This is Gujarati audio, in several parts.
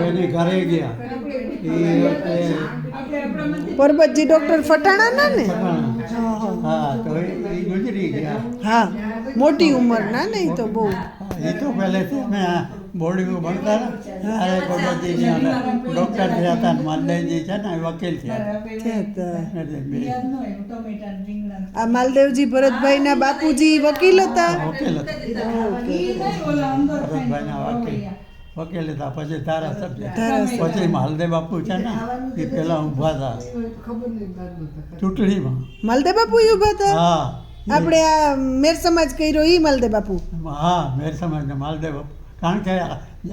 એની ઘરે ગયા. એ પરબતજી ડૉક્ટર ફટાણાના ને હા તો એ એ ગુજરી ગયા. હા. મોટી ઉંમરના ને એ તો બહુ. એ તો પહેલેથી અમે આ બોર્ડિંગમાં ભણતા ને? ત્યારે ગોપાલજીની અને ડૉક્ટર થયા હતા માલદેવજી છે ને વકીલ થયા આ માલદેવજી ભરતભાઈના બાપુજી વકીલ હતા. વકીલ હતા. ભરતભાઈના વકીલ. વકીલ હતા પછી ધારાસભ્ય. પછી માલદેવ બાપુ છે ને એ પેલા ઊભા હતા ચૂંટણીમાં. માલદે બાપુ ઊભા હતા? હા. આપણે આ મેર સમાજ કર્યો એ માલદે બાપુ? હા મેર સમાજના માલદેવ બાપુ. કારણ કે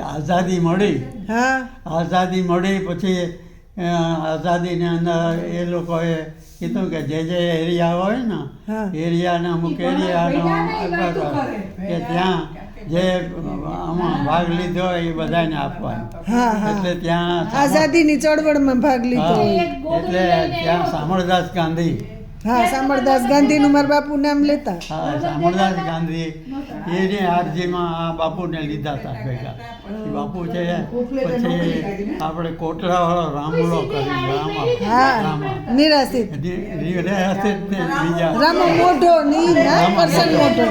આઝાદી મળી. આઝાદી મળી પછી આઝાદીની અંદર એ લોકોએ કીધું કે જે જે એરિયા હોય ને એરિયાના અમુક એરિયાનો કે ત્યાં જે આમાં ભાગ લીધો હોય એ બધાને આપવાનો. એટલે ત્યાં આઝાદીની ચળવળમાં ભાગ લીધો. એટલે ત્યાં સામળદાસ ગાંધી. હા સાંભળદાસ ગાંધીનું મારા બાપુ નામ લેતા. હા શામળદાસ ગાંધી. એની આરજીમાં આ બાપુને લીધા હતા ભેગા. બાપુ છે પછી આપણે કોટડાવાળો રામળો કરી રામા. હા નિરાશિત. રી- રી- રહ્યા છે તે બીજા. રામો મોઢો ની ના પરસન મોઢો.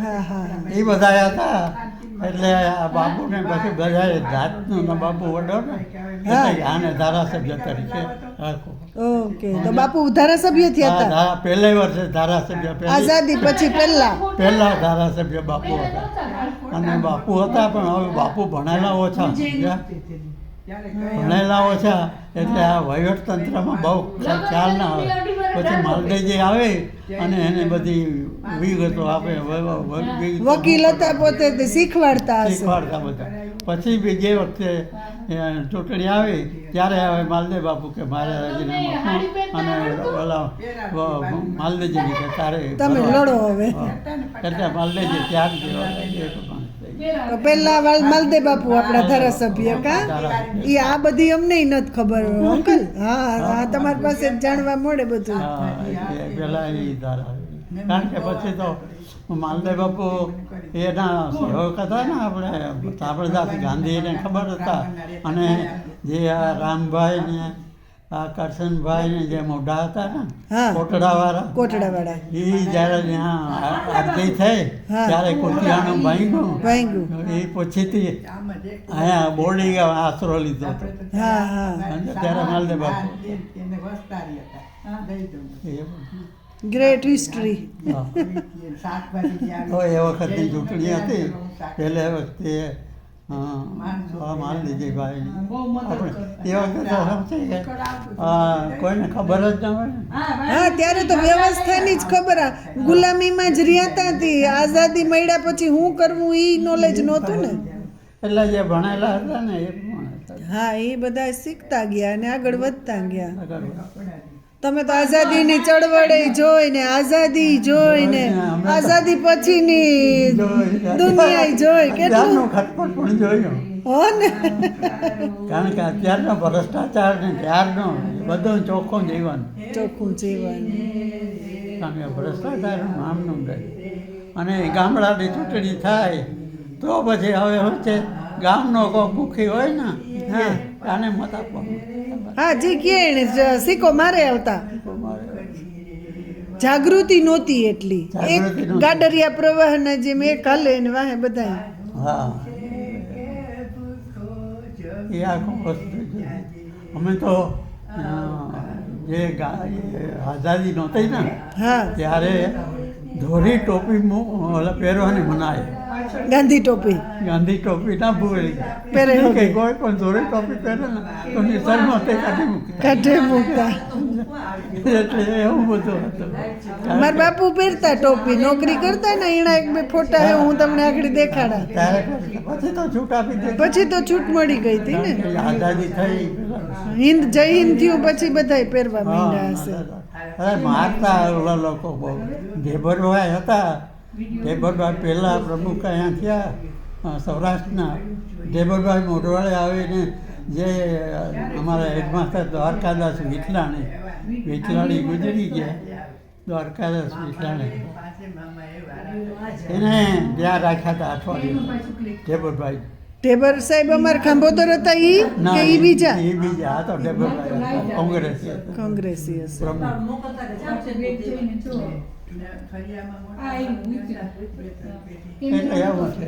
હા હા એ બધા હતા. એટલે આ બાપુને પછી બધા જાતનું બાપુ વડો ને. આને ધારાસભ્ય તરીકે રાખો. ઓકે તો બાપુ ધારાસભ્ય થયા હતા? ધારા પહેલે વર્ષે ધારાસભ્ય પહેલી આઝાદી પછી પહેલા? પહેલા ધારાસભ્ય બાપુ હતા. અને બાપુ હતા પણ હવે બાપુ ભણેલા ઓછા? ભણેલા ઓછા એટલે આ વહીવટતંત્રમાં બહુ ખ્યા- ખ્યાલ ના આવે. પછી માલદેજી આવે અને એને બધી વિગતો આપે વકીલ હતા પોતે તે શીખવાડતા હશે. શીખવાડતા બધા. પછી બી જે વખતે ચૂંટણી આવી ત્યારે હવે માલદેવ બાપુ કે મારે રાજીનામું અને ઓલા વ- કે તારે તમે લડો હવે. એટલે માલદેવજી ત્યાગ જેવા પેલા માલદેવ તો પહેલા વાલ બાપુ આપણા ધારાસભ્ય કા? એ આ બધી અમને નથી ખબર અંકલ. હા હા તમારી પાસે જાણવા મળે બધું. પેલા એ ધારા કારણ કે પછી તો માલદેવ બાપુ એના સેવક હતા ને આપણે ગાંધી ગાંધીને ખબર હતા. અને જે આ રામભાઈ ને આ કરશનભાઈ ને જે મોઢા હતા ને. કોટડાવાળા કોટડાવાળા. એ જ્યારે ત્યાં આરતી થઈ. ત્યારે કુતિયાનું ભાંગ્યું. ભાંગ્યું. એ પછીથી અહીંયા બોર્ડિંગ આશરો લીધો હતો. ત્યારે માલદેવ બાપુ. એ ગ્રેટ હિસ્ટ્રી તો એ વખતની ચૂંટણી હતી. પહેલે વખતે એ વખતે કોઈને ખબર જ ન હોય હા ત્યારે તો વ્યવસ્થાની જ ખબર ગુલામીમાં જ રહ્યા તા આઝાદી મળ્યા પછી હું કરવું ઈ નોલેજ નહોતું ને. એટલે જે ભણેલા હતા ને એ હા એ બધા શીખતા ગયા અને આગળ વધતા ગયા. તમે તો આઝાદીની ચળવળે જોઈને આઝાદી જોઈને આઝાદી પછીની દુનિયા જોઈ કેટલું? ખટપટ પણ જોયું. હો ને. કારણ કે અત્યારનો ભ્રષ્ટાચાર ને ત્યારનો બધું ચોખ્ખું જીવન. ચોખ્ખું જીવન. કારણ કે ભ્રષ્ટાચારનું નામનું રહે અને ગામડાની ચૂંટણી થાય તો પછી હવે શું છે? ગામનો કોઈ ભૂખી હોય ને હા આને મત આપવાનું હા જે કે એને સિક્કો મારે આવતા. જાગૃતિ નહોતી એટલી. એક. ગાડરિયા પ્રવાહના જેમ એક હાલે ને વાહે બધા હા. એ આખું વસ્તુ અમે તો જે આઝાદી નહોતી ને હા. ત્યારે ધોરી ટોપી પહેરવાની મનાય. ગાંધી ટોપી. ગાંધી ટોપી ના ભૂલી પહેરે કે કોઈ પણ જોડે ટોપી પહેરે ને તો નિસર્ગમાં તે કાઢી મૂકે. કાઢે મૂકતા. એટલે એવું બધું હતું. મારા બાપુ પહેરતા ટોપી નોકરી કરતા ને એના એક બે ફોટા હે હું તમને આગળ દેખાડા. પછી તો છૂટ આપી દે પછી તો છૂટ મળી ગઈ હતી ને. આઝાદી થઈ. હિન્દ જય હિન્દ થયું પછી બધાય પહેરવા માંડ્યા હશે. અરે મારતા લોકો. બહુ ઢેબરભાઈ હતા ઢેબરભાઈ પહેલાં પ્રમુખ અહીંયા થયા સૌરાષ્ટ્રના. ઢેબરભાઈ મોઢવાડે આવીને જે અમારા હેડમાસ્ટર દ્વારકાદાસ વિઠલાણી વિઠલાણી ગુજરી ગયા. દ્વારકાદાસ વિઠલાણી. એને ત્યાં રાખ્યા હતા અઠવાડિયું. ઢેબરભાઈ. ઢેબર સાહેબ અમાર ખાંભોદર હતા ઈ કે ઈ બીજા? એ બીજા આ તો ટેબલભાઈ કોંગ્રેસી. કોંગ્રેસી હશે. પ્રમુખ આ એવું એટલે એવું છે